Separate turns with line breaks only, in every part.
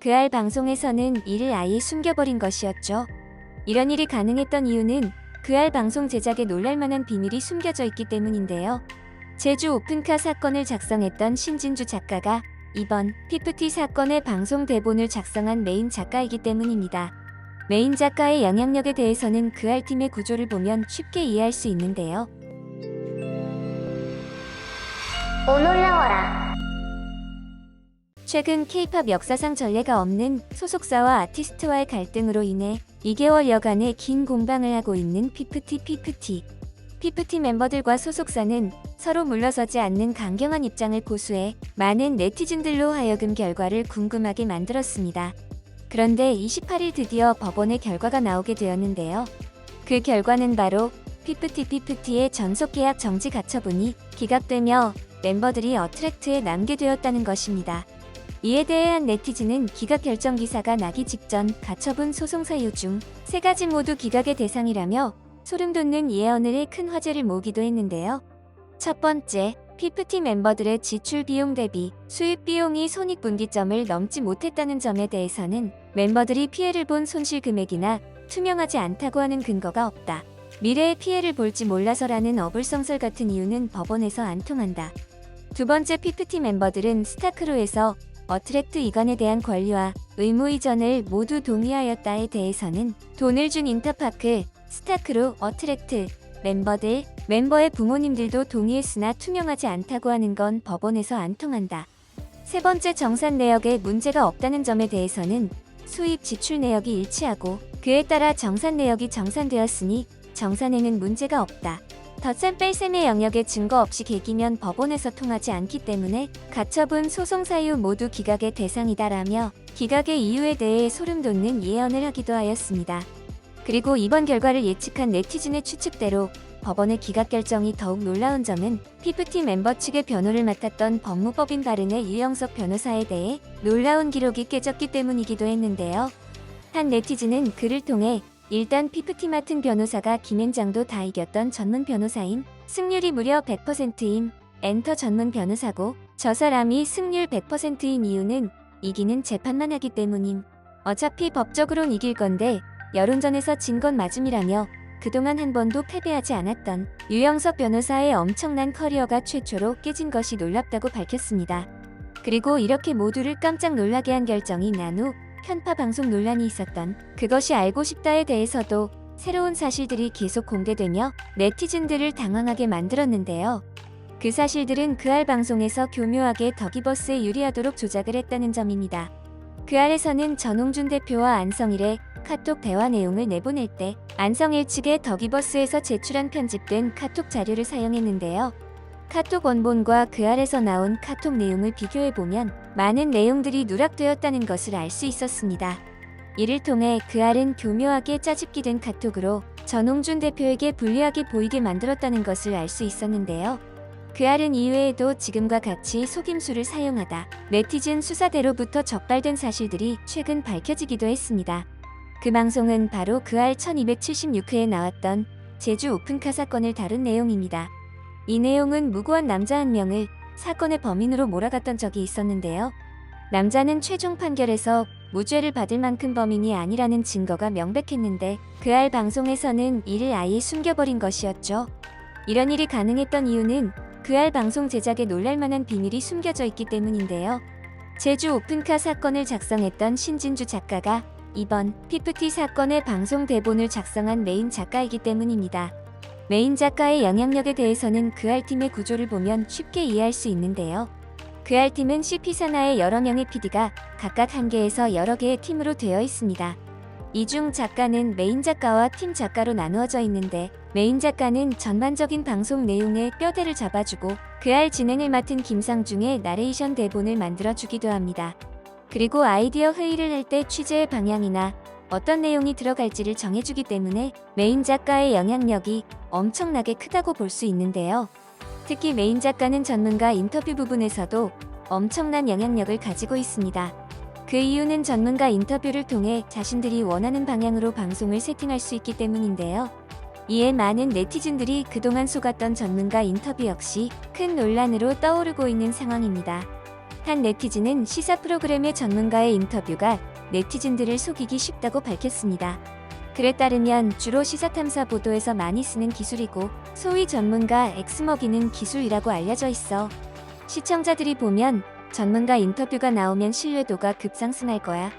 그 알 방송에서는 이를 아예 숨겨버린 것이었죠. 이런 일이 가능했던 이유는 그 알 방송 제작에 놀랄만한 비밀이 숨겨져 있기 때문인데요. 제주 오픈카 사건을 작성했던 신진주 작가가 이번 피프티 사건의 방송 대본을 작성한 메인 작가이기 때문입니다. 메인 작가의 영향력에 대해서는 그 알 팀의 구조를 보면 쉽게 이해할 수 있는데요.
오 놀라워라.
최근 K-팝 역사상 전례가 없는 소속사와 아티스트와의 갈등으로 인해 2개월여간의 긴 공방을 하고 있는 피프티 피프티. 피프티 멤버들과 소속사는 서로 물러서지 않는 강경한 입장을 고수해 많은 네티즌들로 하여금 결과를 궁금하게 만들었습니다. 그런데 28일 드디어 법원의 결과가 나오게 되었는데요. 그 결과는 바로 피프티 피프티의 전속 계약 정지 가처분이 기각되며 멤버들이 어트랙트에 남게 되었다는 것입니다. 이에 대해 한 네티즌은 기각 결정 기사가 나기 직전 가처분 소송 사유 중 세 가지 모두 기각의 대상이라며 소름 돋는 예언을 큰 화제를 모으기도 했는데요. 첫 번째, 피프티 멤버들의 지출 비용 대비 수입 비용이 손익분기점을 넘지 못했다는 점에 대해서는 멤버들이 피해를 본 손실 금액이나 투명하지 않다고 하는 근거가 없다. 미래의 피해를 볼지 몰라서라는 어불성설 같은 이유는 법원에서 안 통한다. 두 번째 피프티 멤버들은 스타크로에서 어트랙트 이관에 대한 권리와 의무 이전을 모두 동의하였다에 대해서는 돈을 준 인터파크, 스타크로, 어트랙트, 멤버들, 멤버의 부모님들도 동의했으나 투명하지 않다고 하는 건 법원에서 안 통한다. 세 번째 정산 내역에 문제가 없다는 점에 대해서는 수입 지출 내역이 일치하고 그에 따라 정산 내역이 정산되었으니 정산에는 문제가 없다. 덧셈 뺄셈의 영역에 증거 없이 개기면 법원에서 통하지 않기 때문에 가처분 소송 사유 모두 기각의 대상이다라며 기각의 이유에 대해 소름 돋는 예언을 하기도 하였습니다. 그리고 이번 결과를 예측한 네티즌의 추측대로 법원의 기각 결정이 더욱 놀라운 점은 피프티 멤버 측의 변호를 맡았던 법무법인 바른의 유영석 변호사에 대해 놀라운 기록이 깨졌기 때문이기도 했는데요. 한 네티즌은 글을 통해 일단 피프티 맡은 변호사가 김앤장도 다 이겼던 전문 변호사임, 승률이 무려 100%임, 엔터 전문 변호사고, 저 사람이 승률 100%인 이유는 이기는 재판만 하기 때문임. 어차피 법적으론 이길 건데, 여론전에서 진 건 맞음이라며, 그동안 한 번도 패배하지 않았던 유영석 변호사의 엄청난 커리어가 최초로 깨진 것이 놀랍다고 밝혔습니다. 그리고 이렇게 모두를 깜짝 놀라게 한 결정이 난 후 편파 방송 논란이 있었던 그것이 알고 싶다에 대해서도 새로운 사실들이 계속 공개되며 네티즌들을 당황하게 만들었는데요. 그 사실들은 그알 방송에서 교묘하게 더기버스에 유리하도록 조작을 했다는 점입니다. 그 알에서는 전홍준 대표와 안성일의 카톡 대화 내용을 내보낼 때 안성일 측의 더기버스에서 제출한 편집된 카톡 자료를 사용했는데요. 카톡 원본과 그 아래서 나온 카톡 내용을 비교해보면 많은 내용들이 누락되었다는 것을 알 수 있었습니다. 이를 통해 그 알은 교묘하게 짜집기 된 카톡으로 전홍준 대표에게 불리하게 보이게 만들었다는 것을 알 수 있었는데요. 그 알은 이외에도 지금과 같이 속임수를 사용하다 네티즌 수사대로부터 적발된 사실들이 최근 밝혀지기도 했습니다. 그 방송은 바로 그 알 1276회에 나왔던 제주 오픈카 사건을 다룬 내용입니다. 이 내용은 무고한 남자 한 명을 사건의 범인으로 몰아갔던 적이 있었는데요. 남자는 최종 판결에서 무죄를 받을 만큼 범인이 아니라는 증거가 명백했는데 그 알 방송에서는 이를 아예 숨겨버린 것이었죠. 이런 일이 가능했던 이유는 그 알 방송 제작에 놀랄만한 비밀이 숨겨져 있기 때문인데요. 제주 오픈카 사건을 작성했던 신진주 작가가 이번 피프티 사건의 방송 대본을 작성한 메인 작가이기 때문입니다. 메인 작가의 영향력에 대해서는 그 알팀의 구조를 보면 쉽게 이해할 수 있는데요. 그 알팀은 CP 산하의 여러 명의 PD가 각각 한 개에서 여러 개의 팀으로 되어 있습니다. 이중 작가는 메인 작가와 팀 작가로 나누어져 있는데 메인 작가는 전반적인 방송 내용의 뼈대를 잡아주고 그알 진행을 맡은 김상중의 나레이션 대본을 만들어주기도 합니다. 그리고 아이디어 회의를 할 때 취재의 방향이나 어떤 내용이 들어갈지를 정해주기 때문에 메인 작가의 영향력이 엄청나게 크다고 볼 수 있는데요. 특히 메인 작가는 전문가 인터뷰 부분에서도 엄청난 영향력을 가지고 있습니다. 그 이유는 전문가 인터뷰를 통해 자신들이 원하는 방향으로 방송을 세팅할 수 있기 때문인데요. 이에 많은 네티즌들이 그동안 속았던 전문가 인터뷰 역시 큰 논란으로 떠오르고 있는 상황입니다. 한 네티즌은 시사 프로그램의 전문가의 인터뷰가 네티즌들을 속이기 쉽다고 밝혔습니다. 글에 따르면 주로 시사탐사 보도에서 많이 쓰는 기술이고 소위 전문가 X 먹이는 기술이라고 알려져 있어. 시청자들이 보면 전문가 인터뷰가 나오면 신뢰도가 급상승할 거야.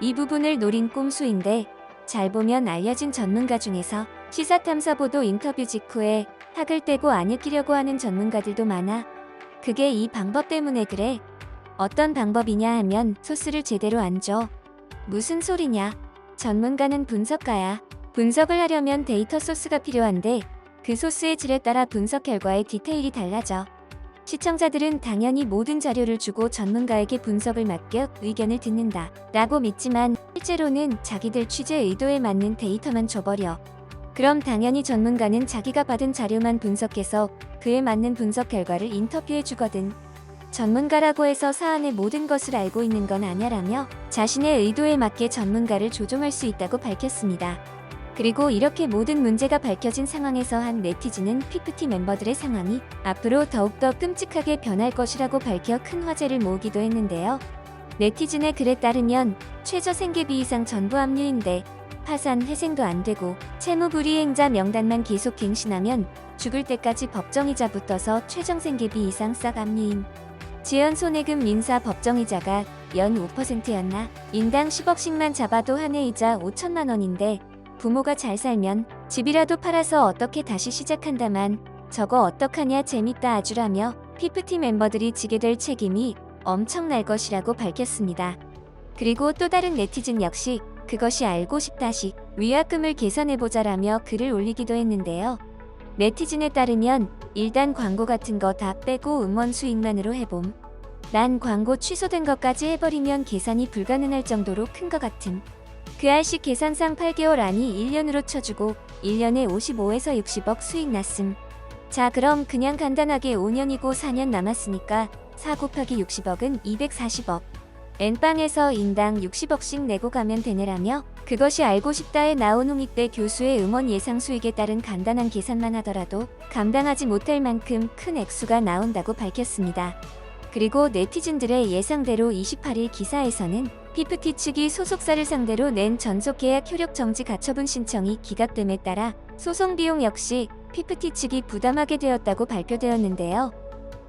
이 부분을 노린 꼼수인데 잘 보면 알려진 전문가 중에서 시사탐사 보도 인터뷰 직후에 학을 떼고 안 읽히려고 하는 전문가들도 많아. 그게 이 방법 때문에 그래. 어떤 방법이냐 하면 소스를 제대로 안 줘. 무슨 소리냐? 전문가는 분석가야. 분석을 하려면 데이터 소스가 필요한데 그 소스의 질에 따라 분석 결과의 디테일이 달라져. 시청자들은 당연히 모든 자료를 주고 전문가에게 분석을 맡겨 의견을 듣는다. 라고 믿지만 실제로는 자기들 취재 의도에 맞는 데이터만 줘버려. 그럼 당연히 전문가는 자기가 받은 자료만 분석해서 그에 맞는 분석 결과를 인터뷰해 주거든. 전문가라고 해서 사안의 모든 것을 알고 있는 건 아냐라며 자신의 의도에 맞게 전문가를 조종할 수 있다고 밝혔습니다. 그리고 이렇게 모든 문제가 밝혀진 상황에서 한 네티즌은 피프티 멤버들의 상황이 앞으로 더욱더 끔찍하게 변할 것이라고 밝혀 큰 화제를 모으기도 했는데요. 네티즌의 글에 따르면 최저 생계비 이상 전부 압류인데 파산 회생도 안 되고 채무 불이행자 명단만 계속 갱신하면 죽을 때까지 법정이자 붙어서 최종 생계비 이상 싹 압류임. 지연 손해금 민사 법정이자가 연 5%였나? 인당 10억씩만 잡아도 한 해 이자 5천만 원인데 부모가 잘 살면 집이라도 팔아서 어떻게 다시 시작한다만 저거 어떡하냐 재밌다 아주라며 피프티 멤버들이 지게 될 책임이 엄청날 것이라고 밝혔습니다. 그리고 또 다른 네티즌 역시 그것이 알고 싶다시 위약금을 계산해보자라며 글을 올리기도 했는데요. 네티즌에 따르면 일단 광고 같은 거 다 빼고 음원 수익만으로 해봄. 난 광고 취소된 것까지 해버리면 계산이 불가능할 정도로 큰 것 같음. 그 알씨 계산상 8개월 아니 1년으로 쳐주고 1년에 55에서 60억 수익 났음. 자 그럼 그냥 간단하게 5년이고 4년 남았으니까 4 곱하기 60억은 240억. N빵에서 인당 60억씩 내고 가면 되네라며 그것이 알고 싶다에 나온 홍익대 교수의 음원 예상 수익에 따른 간단한 계산만 하더라도 감당하지 못할 만큼 큰 액수가 나온다고 밝혔습니다. 그리고 네티즌들의 예상대로 28일 기사에서는 피프티 측이 소속사를 상대로 낸 전속계약 효력 정지 가처분 신청이 기각됨에 따라 소송 비용 역시 피프티 측이 부담하게 되었다고 발표되었는데요.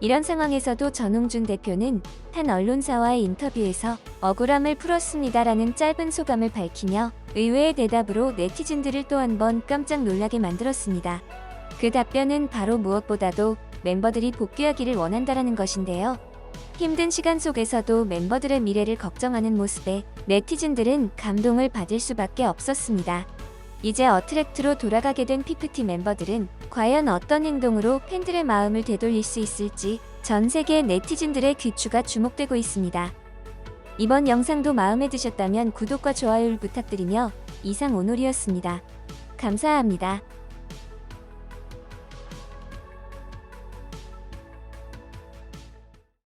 이런 상황에서도 전웅준 대표는 한 언론사와의 인터뷰에서 억울함을 풀었습니다라는 짧은 소감을 밝히며 의외의 대답으로 네티즌들을 또 한 번 깜짝 놀라게 만들었습니다. 그 답변은 바로 무엇보다도 멤버들이 복귀하기를 원한다라는 것인데요. 힘든 시간 속에서도 멤버들의 미래를 걱정하는 모습에 네티즌들은 감동을 받을 수밖에 없었습니다. 이제 어트랙트로 돌아가게 된 피프티 멤버들은 과연 어떤 행동으로 팬들의 마음을 되돌릴 수 있을지 전 세계 네티즌들의 귀추가 주목되고 있습니다. 이번 영상도 마음에 드셨다면 구독과 좋아요를 부탁드리며 이상 오놀이었습니다. 감사합니다.